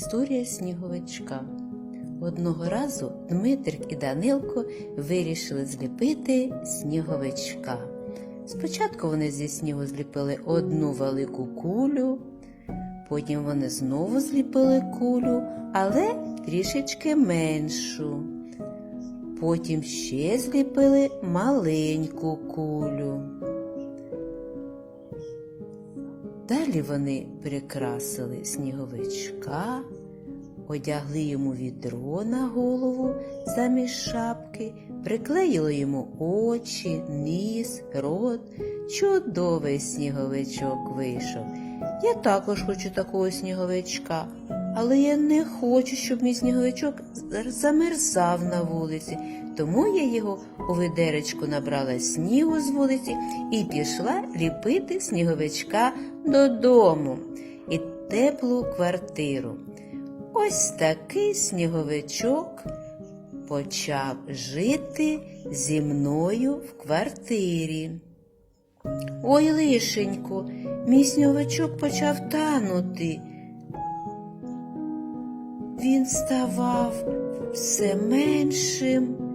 Історія сніговичка. Одного разу Дмитрик і Данилко вирішили зліпити сніговичка. Спочатку вони зі снігу зліпили одну велику кулю, потім вони знову зліпили кулю, але трішечки меншу. Потім ще зліпили маленьку кулю. Далі вони прикрасили сніговичка, одягли йому відро на голову замість шапки, приклеїли йому очі, ніс, рот. Чудовий сніговичок вийшов. Я також хочу такого сніговичка, але я не хочу, щоб мій сніговичок замерзав на вулиці, тому я його у ведеречку набрала снігу з вулиці і пішла ліпити сніговичка додому і теплу квартиру. Ось такий сніговичок почав жити зі мною в квартирі. Ой, лишенько, мій сніговичок почав танути. Він ставав все меншим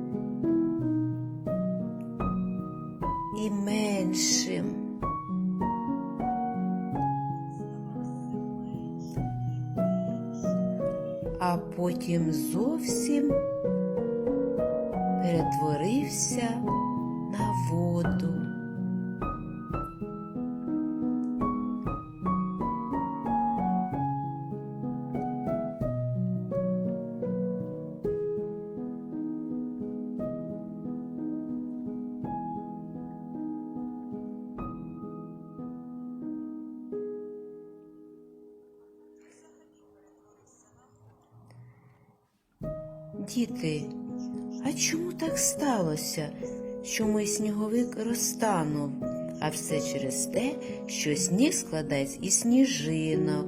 А потім зовсім перетворився на воду. Діти, а чому так сталося, що мій сніговик розтанув? А все через те, що сніг складається із сніжинок,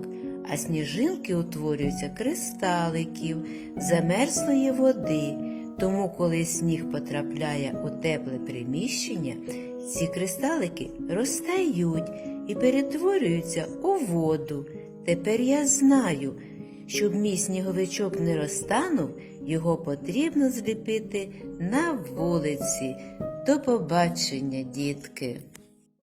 а сніжинки утворюються кристаликів, замерзлої води. Тому, коли сніг потрапляє у тепле приміщення, ці кристалики розтають і перетворюються у воду. Тепер я знаю, щоб мій сніговичок не розтанув, його потрібно зліпити на вулиці. До побачення, дітки!